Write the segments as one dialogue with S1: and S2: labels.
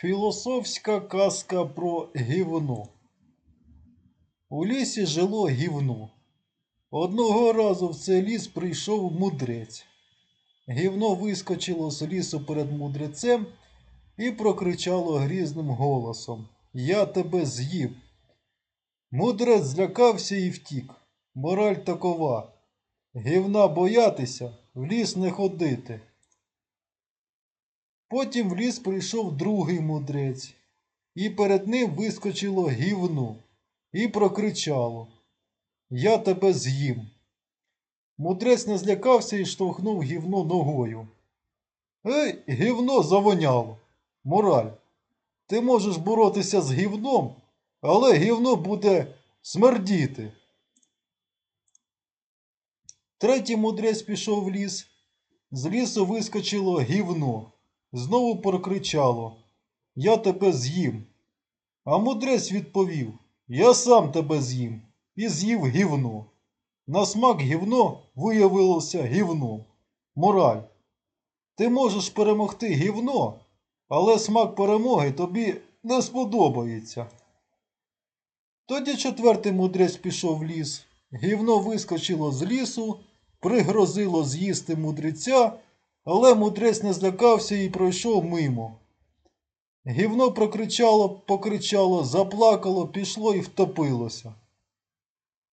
S1: Філософська казка про гівно. У лісі жило гівно. Одного разу в цей ліс прийшов мудрець. Гівно вискочило з лісу перед мудрецем і прокричало грізним голосом Я тебе з'їв. Мудрець злякався і втік. Мораль такова. Гівна боятися, в ліс не ходити. Потім в ліс прийшов другий мудрець, і перед ним вискочило гівно і прокричало Я тебе з'їм. Мудрець не злякався і штовхнув гівно ногою. Ей, гівно завоняло. Мораль. Ти можеш боротися з гівном, але гівно буде смердіти. Третій мудрець пішов в ліс. З лісу вискочило гівно. Знову прокричало Я тебе з'їм. А мудрець відповів Я сам тебе з'їм і з'їв гівно. На смак гівно виявилося гівном. Мораль. Ти можеш перемогти гівно, але смак перемоги тобі не сподобається. Тоді четвертий мудрець пішов в ліс. Гівно вискочило з лісу, пригрозило з'їсти мудреця, але мудрець не злякався і пройшов мимо. Гівно прокричало, покричало, заплакало, пішло і втопилося.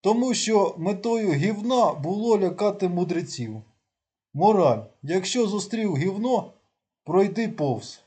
S1: Тому що метою гівна було лякати мудреців. Мораль, якщо зустрів гівно, пройди повз.